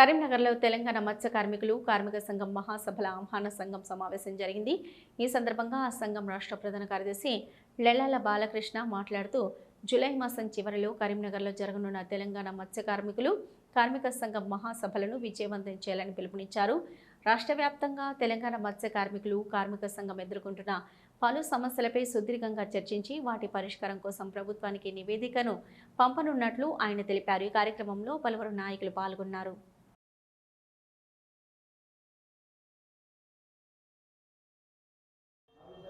కరీంనగర్లో తెలంగాణ మత్స్య కార్మికులు కార్మిక సంఘం మహాసభల ఆహ్వాన సంఘం సమావేశం జరిగింది. ఈ సందర్భంగా ఆ సంఘం రాష్ట్ర ప్రధాన కార్యదర్శి లెల్లాల బాలకృష్ణ మాట్లాడుతూ జూలై మాసం చివరిలో కరీంనగర్లో జరగనున్న తెలంగాణ మత్స్య కార్మికులు కార్మిక సంఘం మహాసభలను విజయవంతం చేయాలని పిలుపునిచ్చారు. రాష్ట్ర వ్యాప్తంగా తెలంగాణ మత్స్య కార్మికులు కార్మిక సంఘం ఎదుర్కొంటున్న పలు సమస్యలపై సుదీర్ఘంగా చర్చించి వాటి పరిష్కారం కోసం ప్రభుత్వానికి నివేదికను పంపనున్నట్లు ఆయన తెలిపారు. ఈ కార్యక్రమంలో పలువురు నాయకులు పాల్గొన్నారు.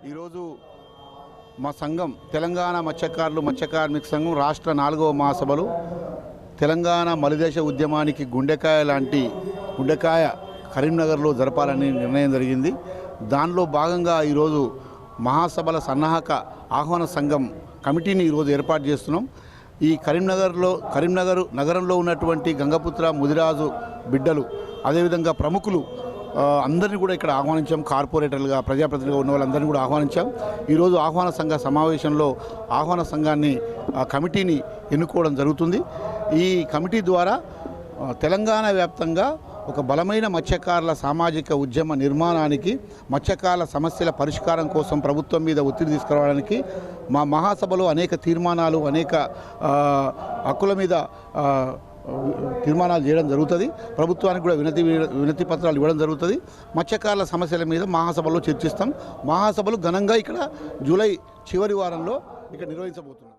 ఈరోజు మా సంఘం తెలంగాణ మత్స్యకారులు మత్స్య కార్మిక సంఘం రాష్ట్ర నాలుగవ మహాసభలు. తెలంగాణ మలిదేశ ఉద్యమానికి గుండెకాయ లాంటి గుండెకాయ కరీంనగర్లో జరపాలని నిర్ణయం జరిగింది. దానిలో భాగంగా ఈరోజు మహాసభల సన్నాహక ఆహ్వాన సంఘం కమిటీని ఈరోజు ఏర్పాటు చేస్తున్నాం. ఈ కరీంనగర్లో కరీంనగర్ నగరంలో ఉన్నటువంటి గంగపుత్ర ముదిరాజు బిడ్డలు అదేవిధంగా ప్రముఖులు అందరినీ కూడా ఇక్కడ ఆహ్వానించాం. కార్పొరేటర్లుగా ప్రజాప్రతినిధిగా ఉన్న వాళ్ళందరినీ కూడా ఆహ్వానించాం. ఈరోజు ఆహ్వాన సంఘ సమావేశంలో ఆహ్వాన సంఘాన్ని కమిటీని ఎన్నుకోవడం జరుగుతుంది. ఈ కమిటీ ద్వారా తెలంగాణ వ్యాప్తంగా ఒక బలమైన మత్స్యకారుల సామాజిక ఉద్యమ నిర్మాణానికి మత్స్యకారుల సమస్యల పరిష్కారం కోసం ప్రభుత్వం మీద ఒత్తిడి తీసుకురావడానికి మా మహాసభలో అనేక తీర్మానాలు అనేక హక్కుల మీద తీర్మానాలు చేయడం జరుగుతుంది. ప్రభుత్వానికి కూడా వినతి వినతి పత్రాలు ఇవ్వడం జరుగుతుంది. మత్స్యకారుల సమస్యల మీద మహాసభలో చర్చిస్తాం. మహాసభలు ఘనంగా ఇక్కడ జూలై చివరి వారంలో ఇక్కడ నిర్వహించబోతున్నాం